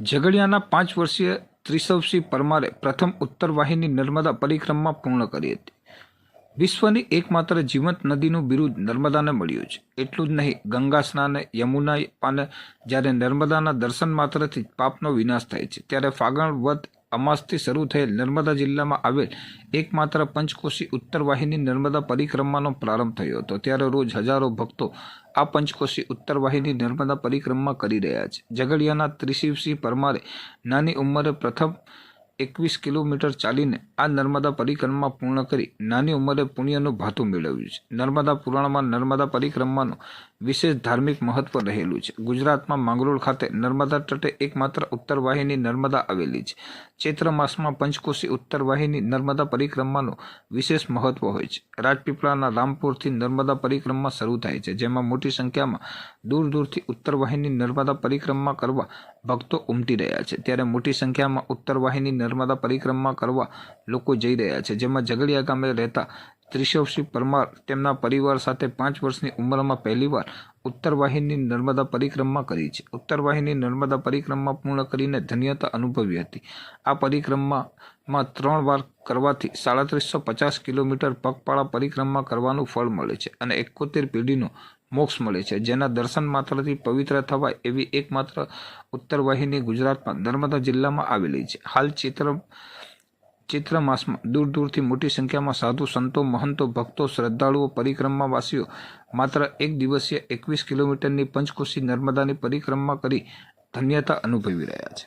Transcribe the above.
ઝઘડિયાના પાંચ વર્ષીય ત્રિશવસિંહ પરમારે પ્રથમ ઉત્તર વાહિની નર્મદા પરિક્રમા પૂર્ણ કરી હતી. વિશ્વની એકમાત્ર જીવંત નદીનું બિરુદ નર્મદાને મળ્યું છે. એટલું જ નહીં, ગંગા સ્નાને, યમુના પાને જ્યારે નર્મદાના દર્શન માત્રથી પાપનો વિનાશ થાય છે, ત્યારે ફાગણ વધ અમાસથી શરૂ થયેલ નર્મદા જિલ્લામાં આવેલ એકમાત્ર પંચકોશી ઉત્તર વાહિની નર્મદા પરિક્રમાનો પ્રારંભ થયો હતો. ત્યારે રોજ હજારો ભક્તો આ પંચકોશી ઉત્તર વાહિની નર્મદા પરિક્રમા કરી રહ્યા છે. ઝઘડિયાના ત્રિશિવસિંહ પરમારે નાની ઉંમરે પ્રથમ એકવીસ કિલોમીટર ચાલીને આ નર્મદા પરિક્રમા પૂર્ણ કરી નાની ઉંમરે પુણ્યનું ભાથું મેળવ્યું છે. નર્મદા પુરાણમાં નર્મદા પરિક્રમાનું વિશેષ ધાર્મિક મહત્વ રહેલું છે. ગુજરાતમાં માંગરોળ ખાતે નર્મદા તટે એકમાત્ર ઉત્તર વાહિની નર્મદા આવેલી છે. ચૈત્ર માસમાં પંચકોશી ઉત્તર વાહિની નર્મદા પરિક્રમાનું વિશેષ મહત્વ હોય છે. રાજપીપળાના રામપુરથી નર્મદા પરિક્રમા શરૂ થાય છે, જેમાં મોટી સંખ્યામાં દૂર દૂરથી ઉત્તર વાહિની નર્મદા પરિક્રમા કરવા ભક્તો ઉમટી રહ્યા છે. ત્યારે મોટી સંખ્યામાં ઉત્તર વાહિની નર્મદા પરિક્રમા કરવા લોકો જઈ રહ્યા છે, જેમાં ઝઘડિયા ગામે રહેતા ત્રિશવસિંહ પરમાર તેમના પરિવાર સાથે પાંચ વર્ષની ઉંમરમાં પહેલીવાર ઉત્તર વાહિની નર્મદા પરિક્રમા કરી છે. ઉત્તર વાહિની નર્મદા પરિક્રમા પૂર્ણ કરીને ધન્યતા અનુભવી હતી. આ પરિક્રમામાં ત્રણ વાર કરવાથી સાડત્રીસો પચાસ કિલોમીટર પગપાળા પરિક્રમા કરવાનું ફળ મળે છે અને એકોતેર પેઢીનો મોક્ષ મળે છે. જેના દર્શન માત્રથી પવિત્ર થવાય એવી એકમાત્ર ઉત્તર વાહિની ગુજરાતમાં નર્મદા જિલ્લામાં આવેલી છે. હાલ ચિત્ર ચૈત્ર માસમાં દૂર દૂરથી મોટી સંખ્યામાં સાધુ, સંતો, મહંતો, ભક્તો, શ્રદ્ધાળુઓ, પરિક્રમાવાસીઓ માત્ર એક દિવસીય એકવીસ કિલોમીટરની પંચકોશી નર્મદાની પરિક્રમા કરી ધન્યતા અનુભવી રહ્યા છે.